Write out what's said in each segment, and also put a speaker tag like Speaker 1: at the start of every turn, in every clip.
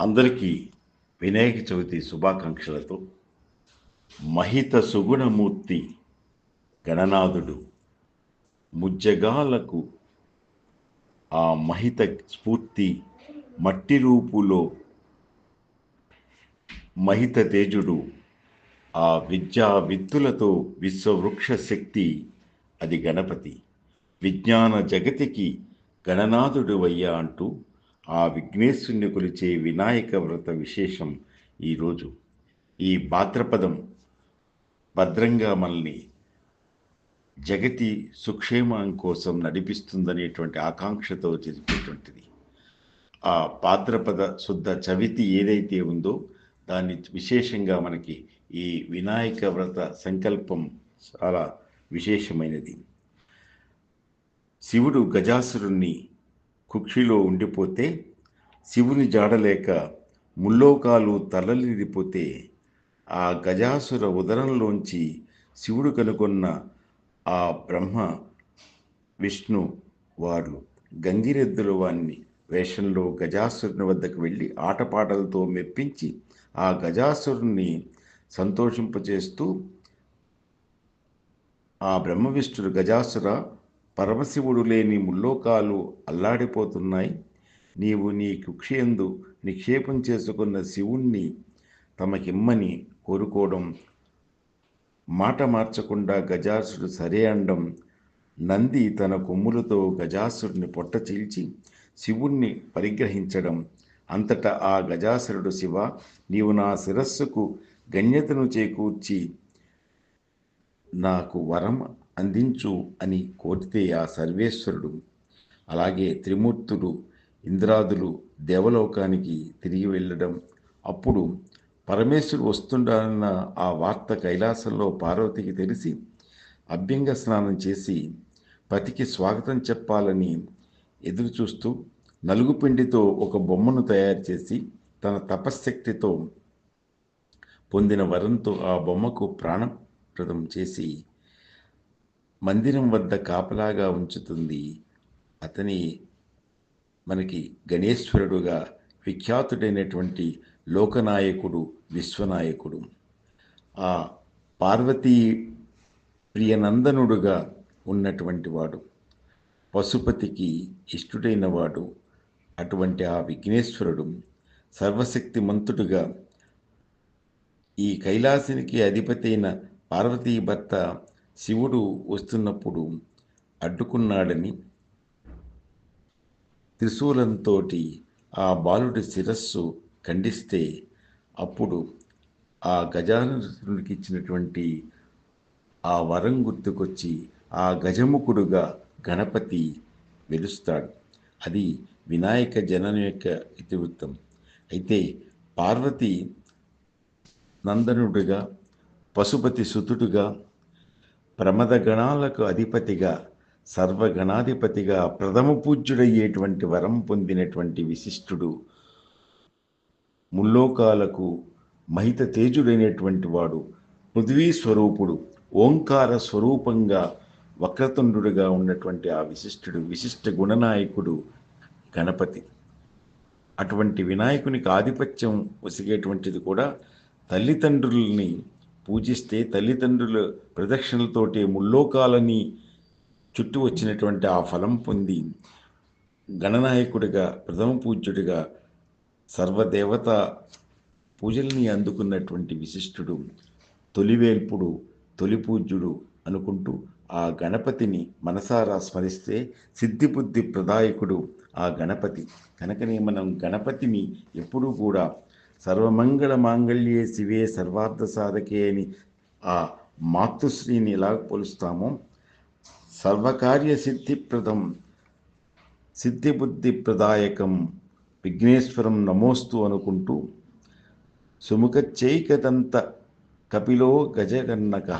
Speaker 1: అందరికీ వినాయక చవితి శుభాకాంక్షలతో మహిత సుగుణమూర్తి గణనాథుడు ముజ్జగాలకు ఆ మహిత స్ఫూర్తి మట్టి రూపులో మహిత తేజుడు ఆ విద్యా విత్తులతో విశ్వవృక్ష శక్తి అది గణపతి. విజ్ఞాన జగతికి గణనాథుడు వయ్యా అంటూ ఆ విఘ్నేశ్వరుని కొలిచే వినాయక వ్రత విశేషం ఈరోజు ఈ భాద్రపదం భద్రంగా మనల్ని జగతి సుక్షేమం కోసం నడిపిస్తుందనేటువంటి ఆకాంక్షతో జరిపేటువంటిది ఆ భాద్రపద శుద్ధ చవితి ఏదైతే ఉందో దాన్ని విశేషంగా మనకి ఈ వినాయక వ్రత సంకల్పం చాలా విశేషమైనది. శివుడు గజాసురుణ్ణి కుక్షిలో ఉండిపోతే శివుని జాడలేక ముల్లోకాలు తలలిరిపోతే ఆ గజాసుర ఉదరంలోంచి శివుడు కనుగొన్న ఆ బ్రహ్మ విష్ణు వారు గంగిరెద్దుల వాణ్ణి వేషంలో గజాసురుని వద్దకు వెళ్ళి ఆటపాటలతో మెప్పించి ఆ గజాసురుణ్ణి సంతోషింపచేస్తూ ఆ బ్రహ్మ విష్ణుడు గజాసుర పరమశివుడు లేని ముల్లోకాలు అల్లాడిపోతున్నాయి. నీవు నీ కుక్షయందు నిక్షేపం చేసుకున్న శివుణ్ణి తమకిమ్మని కోరుకోవడం మాట మార్చకుండా గజాసుడు సరే అండం నంది తన కొమ్ములతో గజాసురుని పొట్ట చీల్చి శివుణ్ణి పరిగ్రహించడం. అంతటా ఆ గజాసురుడు శివ నీవు నా శిరస్సుకు గణ్యతను చేకూర్చి నాకు వరం అందించు అని కోరితే ఆ సర్వేశ్వరుడు అలాగే త్రిమూర్తులు ఇంద్రాదులు దేవలోకానికి తిరిగి వెళ్ళడం. అప్పుడు పరమేశ్వరుడు వస్తుండన్న ఆ వార్త కైలాసంలో పార్వతికి తెలిసి అభ్యంగ స్నానం చేసి పతికి స్వాగతం చెప్పాలని ఎదురు చూస్తూ నలుగుపిండితో ఒక బొమ్మను తయారు చేసి తన తపశ్శక్తితో పొందిన వరంతో ఆ బొమ్మకు ప్రాణప్రదం చేసి మందిరం వద్ద కాపలాగా ఉంచుతుంది. అతని మనకి గణేశ్వరుడుగా విఖ్యాతుడైనటువంటి లోకనాయకుడు విశ్వనాయకుడు. ఆ పార్వతీ ప్రియనందనుడుగా ఉన్నటువంటి వాడు పశుపతికి ఇష్టుడైన వాడు అటువంటి ఆ విఘ్నేశ్వరుడు సర్వశక్తిమంతుడుగా ఈ కైలాసానికి అధిపతి అయిన పార్వతీ భర్త శివుడు వస్తున్నప్పుడు అడ్డుకున్నాడని త్రిశూలంతో ఆ బాలుడి శిరస్సు ఖండిస్తే అప్పుడు ఆ గజానుడికి ఇచ్చినటువంటి ఆ వరం గుర్తుకొచ్చి ఆ గజముఖుడుగా గణపతి వెలుస్తాడు అది వినాయక జనన యొక్క ఇతివృత్తం. అయితే పార్వతి నందనుడిగా పశుపతి సుతుడుగా ప్రమద గణాలకు అధిపతిగా సర్వగణాధిపతిగా ప్రథమ పూజ్యుడయ్యేటువంటి వరం పొందినటువంటి విశిష్టుడు ముల్లోకాలకు మహిత తేజుడైనటువంటి వాడు పృథ్వీ స్వరూపుడు ఓంకార స్వరూపంగా వక్రతుండుగా ఉన్నటువంటి ఆ విశిష్టుడు విశిష్ట గుణనాయకుడు గణపతి. అటువంటి వినాయకునికి ఆధిపత్యం వసిగేటువంటిది కూడా తల్లిదండ్రుల్ని పూజిస్తే తల్లిదండ్రుల ప్రదక్షిణలతోటి ముల్లోకాలని చుట్టూ వచ్చినటువంటి ఆ ఫలం పొంది గణనాయకుడిగా ప్రథమ పూజ్యుడిగా సర్వదేవత పూజల్ని అందుకున్నటువంటి విశిష్టుడు తొలివేల్పుడు తొలి పూజ్యుడు అనుకుంటూ ఆ గణపతిని మనసారా స్మరిస్తే సిద్ధిబుద్ధి ప్రదాయకుడు ఆ గణపతి. కనుకనే మనం గణపతిని ఎప్పుడూ కూడా సర్వమంగళ మాంగళ్యే శివే సర్వార్థ సాధకే అని ఆ మాతృశ్రీని ఎలా పోలుస్తామో సర్వకార్య సిద్ధిప్రదం సిద్ధిబుద్ధి ప్రదాయకం విఘ్నేశ్వరం నమోస్తు అనుకుంటూ సుముఖచైకదంత కపిలో గజగన్నక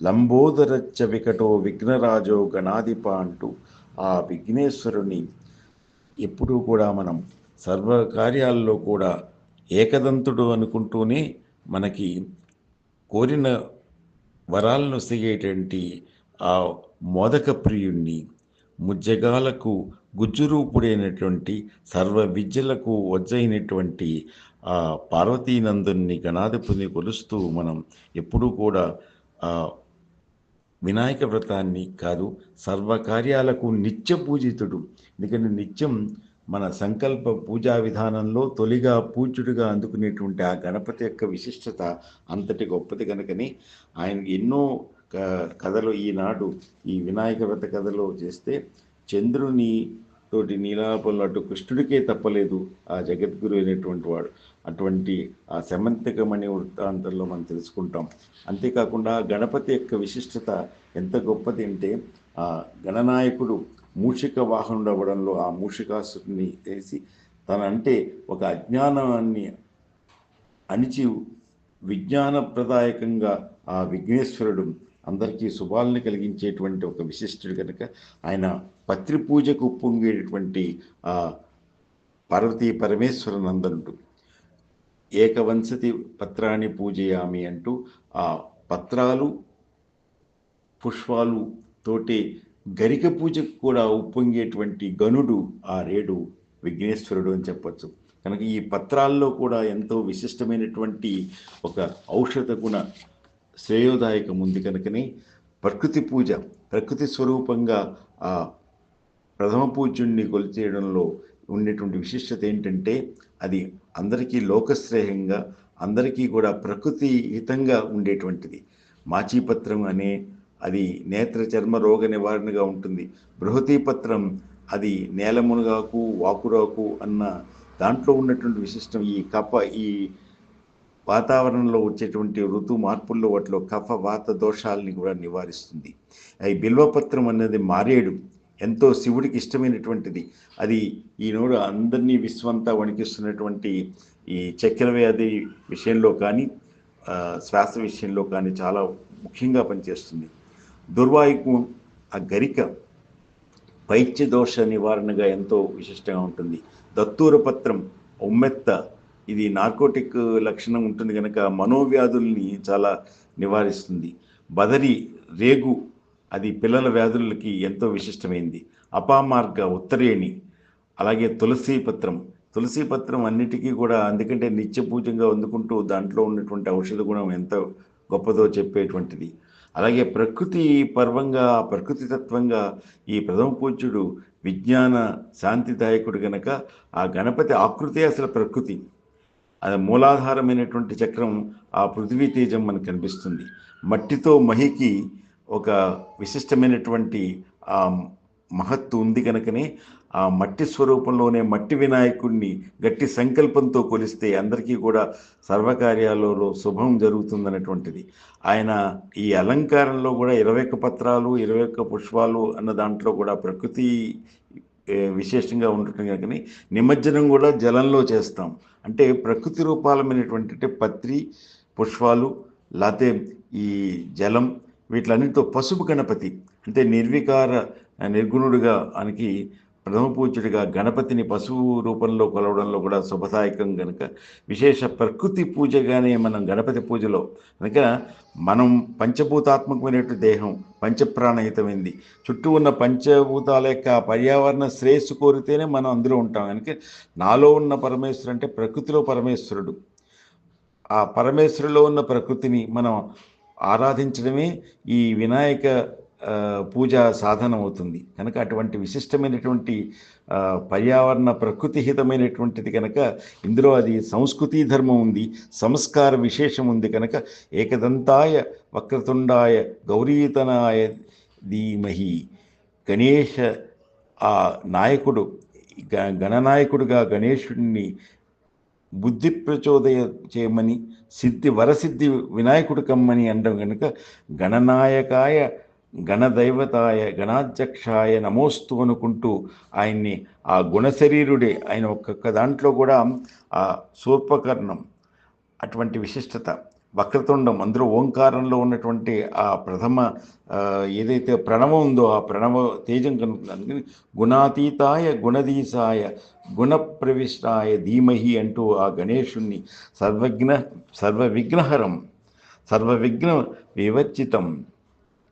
Speaker 1: లంబోదరచ్చ వికటో విఘ్నరాజో గణాధిప అంటూ ఆ విఘ్నేశ్వరుని ఎప్పుడూ కూడా మనం సర్వకార్యాల్లో కూడా ఏకదంతుడు అనుకుంటూనే మనకి కోరిన వరాలను సిగేటువంటి ఆ మోదక ప్రియుణ్ణి ముజ్జగాలకు గుజ్జురూపుడైనటువంటి సర్వ విద్యలకు వజ్జైనటువంటి ఆ పార్వతీనందుని గణాధిపతిని కొలుస్తూ మనం ఎప్పుడూ కూడా ఆ వినాయక వ్రతాన్ని కాదు సర్వకార్యాలకు నిత్య పూజితుడు. ఎందుకంటే నిత్యం మన సంకల్ప పూజా విధానంలో తొలిగా పూజ్యుడిగా అందుకునేటువంటి ఆ గణపతి యొక్క విశిష్టత అంతటి గొప్పది కనుకని ఆయన ఎన్నో క- కథలు ఈనాడు ఈ వినాయక వ్రత కథలో చేస్తే చంద్రుని తోటి నీలాపంలో అటు కృష్ణుడికే తప్పలేదు ఆ జగద్గురు అయినటువంటి వాడు. అటువంటి ఆ సమంతకమణి వృత్తాంతంలో మనం తెలుసుకుంటాం. అంతేకాకుండా గణపతి యొక్క విశిష్టత ఎంత గొప్పది అంటే ఆ గణనాయకుడు మూషిక వాహనుడు అవ్వడంలో ఆ మూషికాసుని వేసి తన అంటే ఒక అజ్ఞానాన్ని అణిచి విజ్ఞానప్రదాయకంగా ఆ విఘ్నేశ్వరుడు అందరికీ శుభాలను కలిగించేటువంటి ఒక విశిష్టుడు కనుక ఆయన పత్రిపూజకు ఉప్పొంగేటటువంటి ఆ పార్వతీ పరమేశ్వర నందనుడు ఏకవంశతి పత్రాన్ని పూజయామి అంటూ ఆ పత్రాలు పుష్పాలు తోటి గరిక పూజకు కూడా ఉప్పొంగేటువంటి గనుడు ఆ రేడు విఘ్నేశ్వరుడు అని చెప్పొచ్చు. కనుక ఈ పత్రాల్లో కూడా ఎంతో విశిష్టమైనటువంటి ఒక ఔషధ గుణ శ్రేయోదాయకం ఉంది కనుకనే. ప్రకృతి పూజ ప్రకృతి స్వరూపంగా ఆ ప్రథమ పూజ్యుణ్ణి కొలిచేయడంలో ఉండేటువంటి విశిష్టత ఏంటంటే అది అందరికీ లోకశ్రేయంగా అందరికీ కూడా ప్రకృతి హితంగా ఉండేటువంటిది. మాచీపత్రం అనే అది నేత్ర చర్మ రోగ నివారణగా ఉంటుంది. బృహతీపత్రం అది నేలమునగాకు వాకురాకు అన్న దాంట్లో ఉన్నటువంటి విశిష్టం. ఈ కఫ ఈ వాతావరణంలో వచ్చేటువంటి ఋతు మార్పుల్లో వాటిలో కఫ వాత దోషాలని కూడా నివారిస్తుంది. ఈ బిల్వపత్రం అనేది మారేడు. ఎంతో శివుడికి ఇష్టమైనటువంటిది. అది ఈనాడు అందరినీ విశ్వంతా వణికిస్తున్నటువంటి ఈ చక్కెర వ్యాధి విషయంలో కానీ శ్వాస విషయంలో కానీ చాలా ముఖ్యంగా పనిచేస్తుంది. దుర్వాయుకు ఆ గరిక పైత్య దోష నివారణగా ఎంతో విశిష్టంగా ఉంటుంది. దత్తూర పత్రం ఉమ్మెత్త ఇది నార్కోటిక్ లక్షణం ఉంటుంది కనుక మనోవ్యాధుల్ని చాలా నివారిస్తుంది. బదరి రేగు అది పిల్లల వ్యాధులకి ఎంతో విశిష్టమైంది. అపామార్గ ఉత్తరేణి అలాగే తులసి పత్రం తులసి పత్రం అన్నిటికీ కూడా అందుకంటే నిత్య పూజంగా అందుకుంటూ దాంట్లో ఉన్నటువంటి ఔషధ గుణం ఎంత గొప్పదో చెప్పేటువంటిది. అలాగే ప్రకృతి పర్వంగా ప్రకృతి తత్వంగా ఈ ప్రథమ పూజ్యుడు విజ్ఞాన శాంతిదాయకుడు గనక ఆ గణపతి ఆకృతి అసలు ప్రకృతి. అది మూలాధారమైనటువంటి చక్రం ఆ పృథ్వీ తేజం మనకు కనిపిస్తుంది. మట్టితో మహికి ఒక విశిష్టమైనటువంటి మహత్తు ఉంది కనుకనే ఆ మట్టి స్వరూపంలోనే మట్టి వినాయకుడిని గట్టి సంకల్పంతో కొలిస్తే అందరికీ కూడా సర్వకార్యాలలో శుభం జరుగుతుందన్నటువంటిది ఆయన ఈ అలంకారంలో కూడా ఇరవై ఒక్క పత్రాలు ఇరవై ఒక్క పుష్పాలు అన్న దాంట్లో కూడా ప్రకృతి విశేషంగా ఉండటం కనుకని నిమజ్జనం కూడా జలంలో చేస్తాం. అంటే ప్రకృతి రూపాలమైనటువంటి అంటే పత్రి పుష్పాలు లేకపోతే ఈ జలం వీటిలన్నింటితో పసుపు గణపతి అంటే నిర్వికార నిర్గుణుడిగా ఆయనకి ప్రథమ పూజ్యుడిగా గణపతిని పశువు రూపంలో కొలవడంలో కూడా శుభదాయకం కనుక విశేష ప్రకృతి పూజగానే మనం గణపతి పూజలో. కనుక మనం పంచభూతాత్మకమైనట్టు దేహం పంచప్రాణహితమైంది. చుట్టూ ఉన్న పంచభూతాల యొక్క పర్యావరణ శ్రేయస్సు కోరితేనే మనం అందులో ఉంటాం. కనుక నాలో ఉన్న పరమేశ్వరుడు అంటే ప్రకృతిలో పరమేశ్వరుడు. ఆ పరమేశ్వరులో ఉన్న ప్రకృతిని మనం ఆరాధించడమే ఈ వినాయక పూజ సాధనం అవుతుంది. కనుక అటువంటి విశిష్టమైనటువంటి పర్యావరణ ప్రకృతి హితమైనటువంటిది కనుక ఇందులో అది సంస్కృతి ధర్మం ఉంది సంస్కార విశేషం ఉంది కనుక ఏకదంతాయ వక్రతుండాయ గౌరీతనాయ ధీమహి. గణేష ఆ నాయకుడు గ- గణనాయకుడుగా గణేశుడిని బుద్ధి ప్రచోదయ చేయమని సిద్ధి వరసిద్ధి వినాయకుడు కమ్మని అనడం కనుక గణనాయకాయ గణదైవతాయ గణాధ్యక్షాయ నమోస్తు అనుకుంటూ ఆయన్ని ఆ గుణశరీరుడే ఆయన ఒక్కొక్క దాంట్లో కూడా ఆ శూర్పకర్ణం అటువంటి విశిష్టత వక్రతుండం అందులో ఓంకారంలో ఉన్నటువంటి ఆ ప్రథమ ఏదైతే ప్రణవం ఉందో ఆ ప్రణవ తేజం కనుక గుణాతీతాయ గుణదీశాయ గుణప్రవిష్టాయ ధీమహి అంటూ ఆ గణేషుణ్ణి సర్వజ్ఞ సర్వవిఘ్నహరం సర్వవిఘ్న వివర్జితం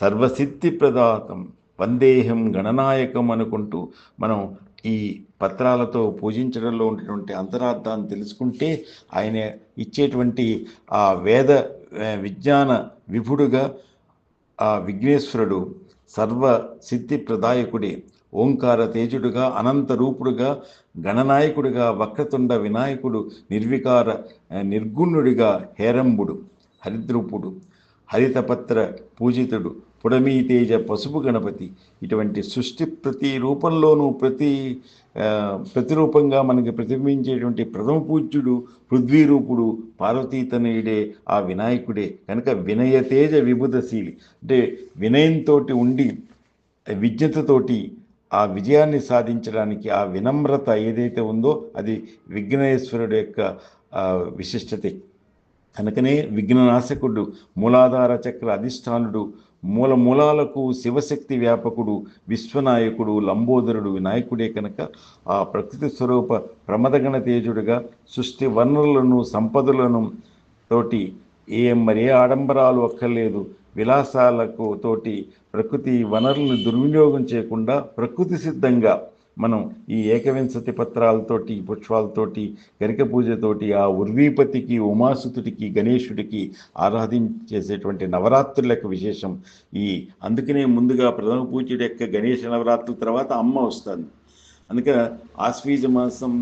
Speaker 1: సర్వసిద్ధి ప్రదాతం వందేహం గణనాయకం అనుకుంటూ మనం ఈ పత్రాలతో పూజించడంలో ఉన్నటువంటి అంతరార్థాన్ని తెలుసుకుంటే ఆయన ఇచ్చేటువంటి ఆ వేద విజ్ఞాన విభుడుగా ఆ విఘ్నేశ్వరుడు సర్వ సిద్ధి ప్రదాయకుడే ఓంకార తేజుడుగా అనంత రూపుడుగా గణనాయకుడిగా వక్రతుండ వినాయకుడు నిర్వికార నిర్గుణుడిగా హేరంబుడు హరిద్రూపుడు హరితపత్ర పూజితుడు పుడమీ తేజ పసుపు గణపతి. ఇటువంటి సృష్టి ప్రతి రూపంలోనూ ప్రతి ప్రతిరూపంగా మనకి ప్రతిబింబించేటువంటి ప్రథమ పూజ్యుడు పృథ్వీరూపుడు పార్వతీతనయుడే ఆ వినాయకుడే. కనుక వినయ తేజ విభుతశీలి అంటే వినయంతో ఉండి విజ్ఞతతోటి ఆ విజయాన్ని సాధించడానికి ఆ వినమ్రత ఏదైతే ఉందో అది విఘ్నేశ్వరుడు యొక్క విశిష్టతే. కనుకనే విఘ్ననాశకుడు మూలాధార చక్ర అధిష్టానుడు మూల మూలాలకు శివశక్తి వ్యాపకుడు విశ్వనాయకుడు లంబోదరుడు వినాయకుడే కనుక ఆ ప్రకృతి స్వరూప ప్రమదగణ తేజుడుగా సృష్టి వనరులను సంపదలను తోటి ఏ మరే ఆడంబరాలు అక్కర్లేదు. విలాసాలకు తోటి ప్రకృతి వనరులను దుర్వినియోగం చేయకుండా ప్రకృతి సిద్ధంగా మనం ఈ ఏకవింశతి పత్రాలతోటి పుష్పాలతోటి గరిక పూజతోటి ఆ ఉర్వీపతికి ఉమాసుతుడికి గణేశుడికి ఆరాధించేసేటువంటి నవరాత్రుల యొక్క విశేషం. ఈ అందుకనే ముందుగా ప్రథమ పూజడి యొక్క గణేష నవరాత్రుల తర్వాత అమ్మ వస్తుంది. అందుకే ఆశ్వీజ మాసం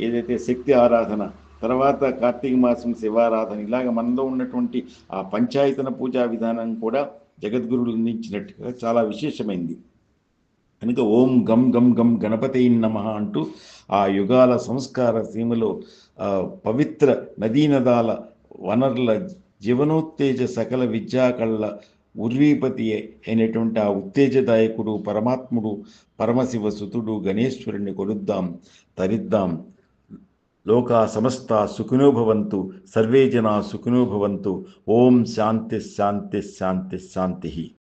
Speaker 1: ఏదైతే శక్తి ఆరాధన తర్వాత కార్తీక మాసం శివారాధన ఇలాగ మనలో ఉన్నటువంటి ఆ పంచాయతన పూజా విధానం కూడా జగద్గురువులు అందించినట్టుగా చాలా విశేషమైంది. కనుక ఓం గం గం గం గణపతి నమ అంటూ ఆ యుగాల సంస్కార సీమలో పవిత్ర నదీనదాల వనరుల జీవనోత్తేజ సకల విద్యాకళ్ళ ఉర్వీపతి అయినటువంటి ఆ ఉత్తేజదాయకుడు పరమాత్ముడు పరమశివ సుతుడు గణేశ్వరుని కొలుద్దాం తరిద్దాం. లోకా సమస్త సుఖినోభవంతు సర్వే జనా సుఖినో భవంతు. ఓం శాంతి శాంతి శాంతి శాంతి.